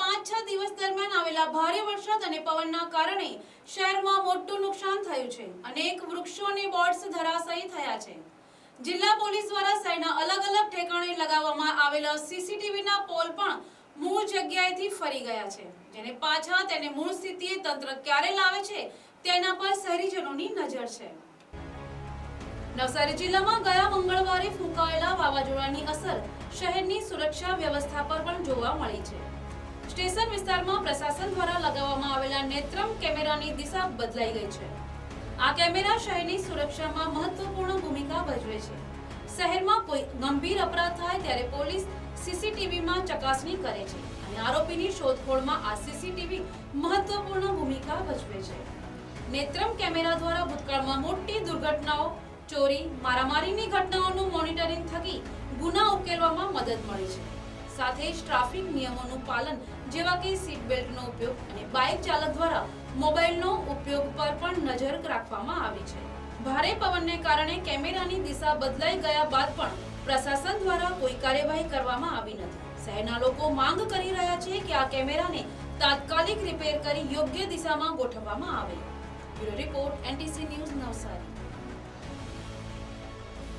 પાંચ છ દિવસ દરમિયાન આવેલા ભારે વરસાદ અને પવનના કારણે શહેરમાં મોટું નુકસાન થયું છે. અનેક વૃક્ષો અને ધરાશાયી થયા છે. જિલ્લા પોલીસ દ્વારા શહેરના અલગ અલગ ઠેકાણે લગાવવામાં આવેલા સીસીટીવીના પોલ પણ મૂળ જગ્યાએથી ફરી ગયા છે. જેને પાછા તેને મૂળ સ્થિતિએ તંત્ર ક્યારે લાવે છે તેના પર શહેરીજનોની નજર છે. નવસારી જિલ્લામાં ગયા મંગળવારે ફૂંકાયેલા વાવાઝોડાની અસર શહેરની સુરક્ષા વ્યવસ્થા પર પણ જોવા મળી છે. સ્ટેશન વિસ્તારમાં પ્રશાસન દ્વારા લગાવવામાં આવેલા નેત્રમ કેમેરાની દિશા બદલાઈ ગઈ છે. આ કેમેરા શહેરની સુરક્ષામાં મહત્વપૂર્ણ ભૂમિકા ભજવે છે. શહેરમાં કોઈ ગંભીર અપરાધ થાય ત્યારે પોલીસ સીસીટીવીમાં ચકાસણી કરે છે અને આરોપીની શોધખોળમાં આ સીસીટીવી મહત્વપૂર્ણ ભૂમિકા ભજવે છે. નેત્રમ કેમેરા દ્વારા ભૂતકાળમાં મોટી દુર્ઘટનાઓ, ચોરી, મારામારીની ઘટનાઓનું મોનિટરિંગ થકી ગુના ઉકેલવામાં મદદ મળી છે. સાથે જ ટ્રાફિક નિયમોનું પાલન જેવા કે સીટ બેલ્ટનો ઉપયોગ અને બાઇક ચાલક દ્વારા મોબાઈલનો ઉપયોગ પર પણ નજર રાખવામાં આવી છે. ભારે પવનને કારણે કેમેરાની દિશા બદલાઈ ગયા બાદ પણ પ્રશાસન દ્વારા કોઈ કાર્યવાહી કરવામાં આવી નથી. શહેરના લોકો માંગ કરી રહ્યા છે કે આ કેમેરાને તાત્કાલિક રિપેર કરી યોગ્ય દિશામાં ગોઠવવામાં આવે. Bureau report, NTC news Navsari.